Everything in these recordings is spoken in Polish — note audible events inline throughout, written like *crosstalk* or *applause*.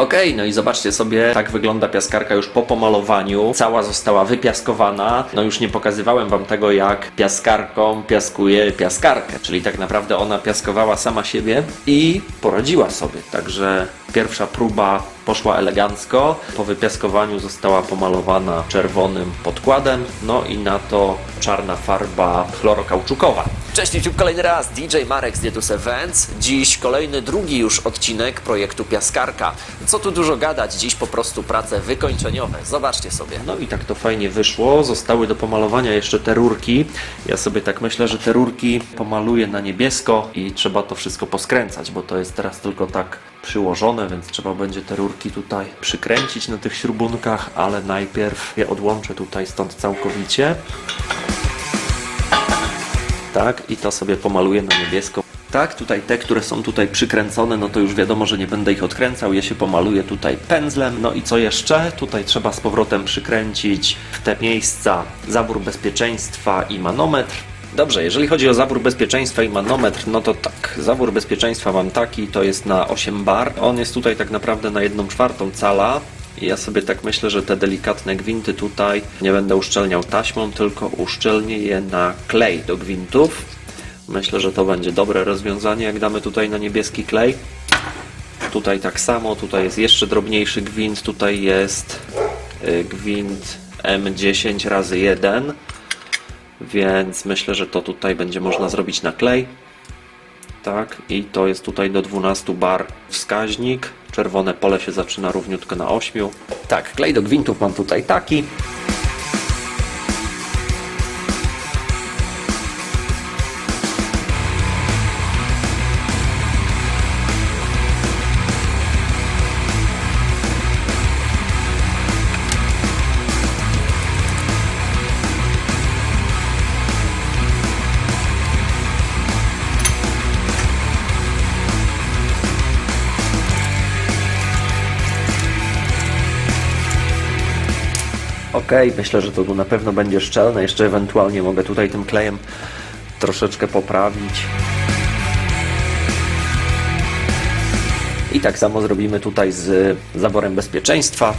Okej, no i zobaczcie sobie, tak wygląda piaskarka już po pomalowaniu. Cała została wypiaskowana. No już nie pokazywałem wam tego, jak piaskarką piaskuje piaskarkę. Czyli tak naprawdę ona piaskowała sama siebie i poradziła sobie. Także pierwsza próba poszła elegancko. Po wypiaskowaniu została pomalowana czerwonym podkładem. No i na to czarna farba chlorokauczukowa. Cześć YouTube, kolejny raz DJ Marek z Dietus Events. Dziś kolejny, drugi już odcinek projektu Piaskarka. Co tu dużo gadać, dziś po prostu prace wykończeniowe. Zobaczcie sobie. No i tak to fajnie wyszło. Zostały do pomalowania jeszcze te rurki. Ja sobie tak myślę, że te rurki pomaluję na niebiesko i trzeba to wszystko poskręcać, bo to jest teraz tylko tak przyłożone, więc trzeba będzie te rurki tutaj przykręcić na tych śrubunkach, ale najpierw je odłączę tutaj stąd całkowicie. Tak, i to sobie pomaluję na niebiesko. Tak, tutaj te, które są tutaj przykręcone, no to już wiadomo, że nie będę ich odkręcał, je się pomaluję tutaj pędzlem. No i co jeszcze? Tutaj trzeba z powrotem przykręcić w te miejsca zabór bezpieczeństwa i manometr. Dobrze, jeżeli chodzi o zabór bezpieczeństwa i manometr, no to tak, zabór bezpieczeństwa mam taki, to jest na 8 bar. On jest tutaj tak naprawdę na 1 czwartą cala. I ja sobie tak myślę, że te delikatne gwinty tutaj nie będę uszczelniał taśmą, tylko uszczelnię je na klej do gwintów. Myślę, że to będzie dobre rozwiązanie, jak damy tutaj na niebieski klej. Tutaj tak samo, tutaj jest jeszcze drobniejszy gwint, tutaj jest y, gwint M10 razy 1 więc myślę, że to tutaj będzie można zrobić na klej. Tak, i to jest tutaj do 12 bar wskaźnik. Czerwone pole się zaczyna równiutko na 8. Tak, klej do gwintów mam tutaj taki. Ok, myślę, że to na pewno będzie szczelne. Jeszcze ewentualnie mogę tutaj tym klejem troszeczkę poprawić. I tak samo zrobimy tutaj z zaworem bezpieczeństwa.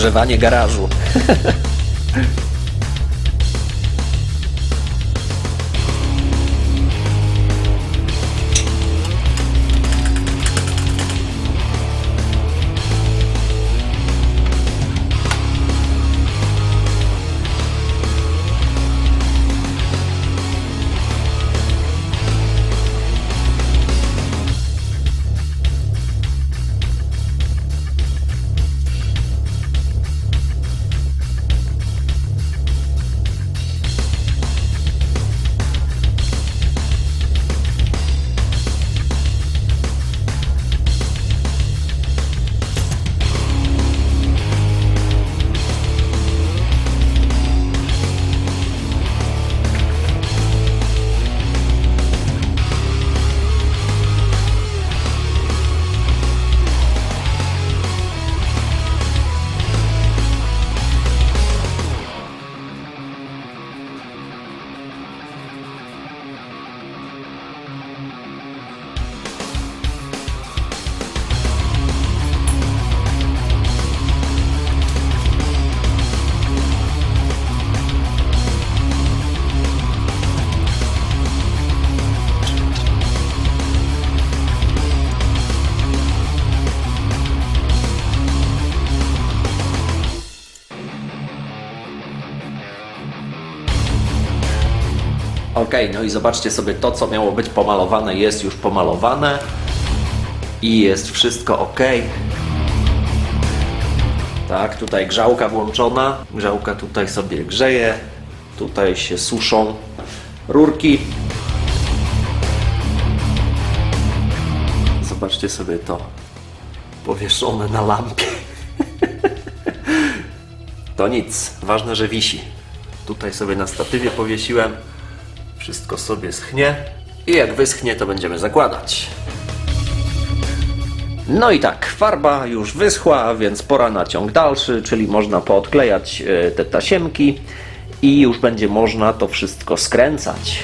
Ogrzewanie garażu. *laughs* Ok, no i zobaczcie sobie to, co miało być pomalowane, jest już pomalowane i jest wszystko ok. Tak, tutaj grzałka włączona. Grzałka tutaj sobie grzeje. Tutaj się suszą rurki. Zobaczcie sobie to powieszone na lampie. *laughs* To nic, ważne, że wisi. Tutaj sobie na statywie powiesiłem. Wszystko sobie schnie. I jak wyschnie, to będziemy zakładać. No i tak, farba już wyschła, więc pora na ciąg dalszy, czyli można poodklejać e, te tasiemki i już będzie można to wszystko skręcać.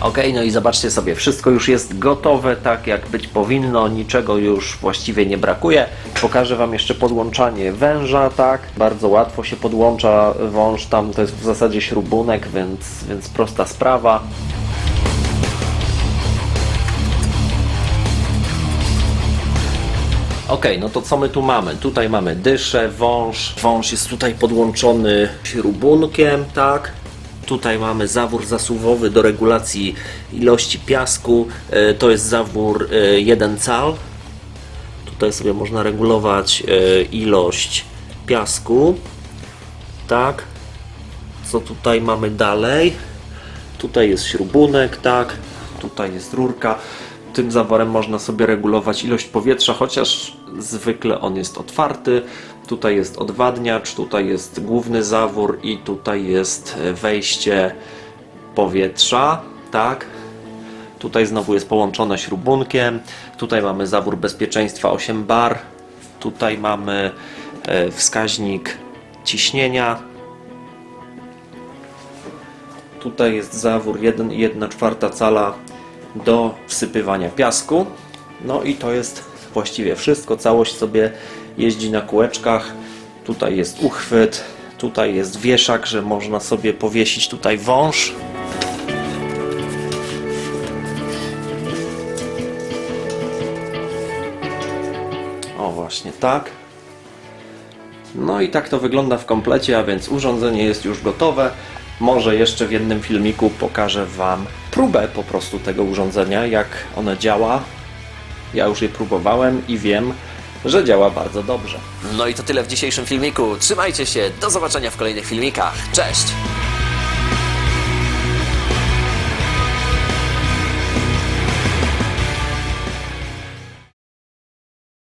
Ok, no i zobaczcie sobie, wszystko już jest gotowe, tak jak być powinno, niczego już właściwie nie brakuje. Pokażę Wam jeszcze podłączanie węża, tak, bardzo łatwo się podłącza wąż, tam to jest w zasadzie śrubunek, więc, więc prosta sprawa. Ok, no to co my tu mamy? Tutaj mamy dyszę, wąż. Wąż jest tutaj podłączony śrubunkiem, tak? Tutaj mamy zawór zasuwowy do regulacji ilości piasku. E, To jest zawór e, 1 cal. Tutaj sobie można regulować e, ilość piasku. Tak. Co tutaj mamy dalej? Tutaj jest śrubunek, tak. Tutaj jest rurka. Tym zaworem można sobie regulować ilość powietrza, chociaż zwykle on jest otwarty. Tutaj jest odwadniacz, tutaj jest główny zawór i tutaj jest wejście powietrza, tak. Tutaj znowu jest połączone śrubunkiem. Tutaj mamy zawór bezpieczeństwa 8 bar. Tutaj mamy e, wskaźnik ciśnienia. Tutaj jest zawór 1,1 czwarta cala do wsypywania piasku. No i to jest właściwie wszystko. Całość sobie jeździ na kółeczkach. Tutaj jest uchwyt, tutaj jest wieszak, że można sobie powiesić tutaj wąż. O, właśnie tak. No i tak to wygląda w komplecie, a więc urządzenie jest już gotowe. Może jeszcze w jednym filmiku pokażę Wam próbę po prostu tego urządzenia, jak ono działa. Ja już je próbowałem i wiem, że działa bardzo dobrze. No i to tyle w dzisiejszym filmiku. Trzymajcie się, do zobaczenia w kolejnych filmikach. Cześć!